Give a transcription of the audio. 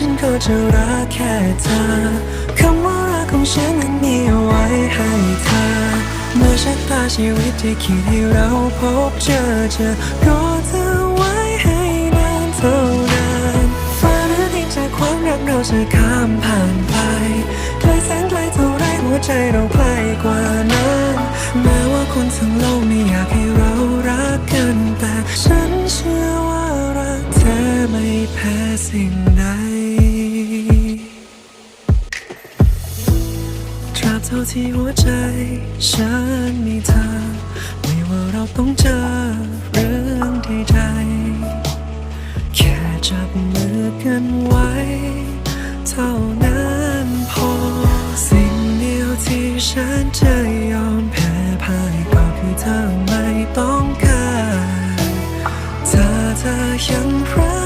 ฉันก็จะรักแค่เธอคำว่ารักของฉันนั้นมีเอาไว้ให้เธอเมื่อชะตาชีวิตที่คิดให้เราพบเจอเจอก็เธอไว้ให้นานเท่านานฟ้าหรือดินจากความรักเราจะข้ามผ่านไปไกลแสนไกลเท่าไรหัวใจเราใกล้กว่านั้นแม้ว่าคนทั้งโลกไม่อยากให้เรารักกันแต่ฉันเชื่อว่ารักเธอไม่แพ้สิ่งใด บเท่าที่หัวใจ ฉันมีเธอไม่ว่าเราต้องเจอเรื่องใดๆแค่จับมือกันไว้ เท่านั้นพอ สิ่งเดียวที่ฉันจะยอมแพ้พ่ายก็คือเธอไม่ต้องการ เธอเธอยังรั